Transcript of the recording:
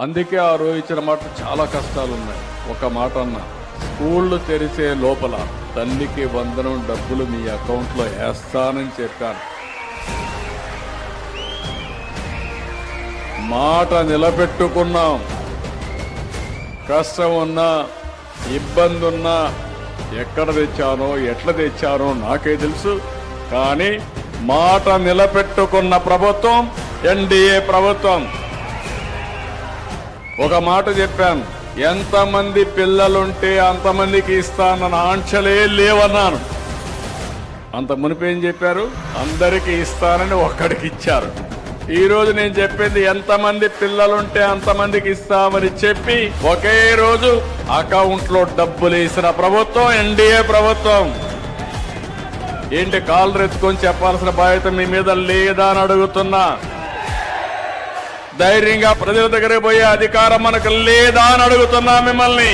అందుకే ఆ రోజు ఇచ్చిన మాట చాలా కష్టాలు ఉన్నాయి ఒక మాట అన్న స్కూళ్ళు తెరిసే లోపల తల్లికి వందనం డబ్బులు మీ అకౌంట్లో వేస్తానని చెప్పాను. మాట నిలబెట్టుకున్నాం. కష్టం ఉన్నా ఇబ్బంది ఉన్నా ఎక్కడ తెచ్చానో ఎట్లా తెచ్చానో నాకే తెలుసు. కానీ మాట నిలబెట్టుకున్న ప్రభుత్వం ఎన్డీఏ ప్రభుత్వం. ఒక మాట చెప్పాను. ఎంతమంది పిల్లలుంటే అంతమందికి ఇస్తానన్న ఆంక్షలే లేవన్నాను. అంత మునిపేం చెప్పారు? అందరికీ ఇస్తానని ఒక్కడికి ఇచ్చారు. ఈరోజు నేను చెప్పింది ఎంతమంది పిల్లలుంటే అంతమందికి ఇస్తామని చెప్పి ఒకే రోజు అకౌంట్లో డబ్బులు వేసిన ప్రభుత్వం ఎన్డీఏ ప్రభుత్వం. ఏంటి కాళ్ళు రెత్తుకొని చెప్పాల్సిన బాధ్యత మీ మీద లేదా అని అడుగుతున్నా. ధైర్యంగా ప్రజల దగ్గర పోయే అధికారం మనకు లేదా అని అడుగుతున్నా మిమ్మల్ని.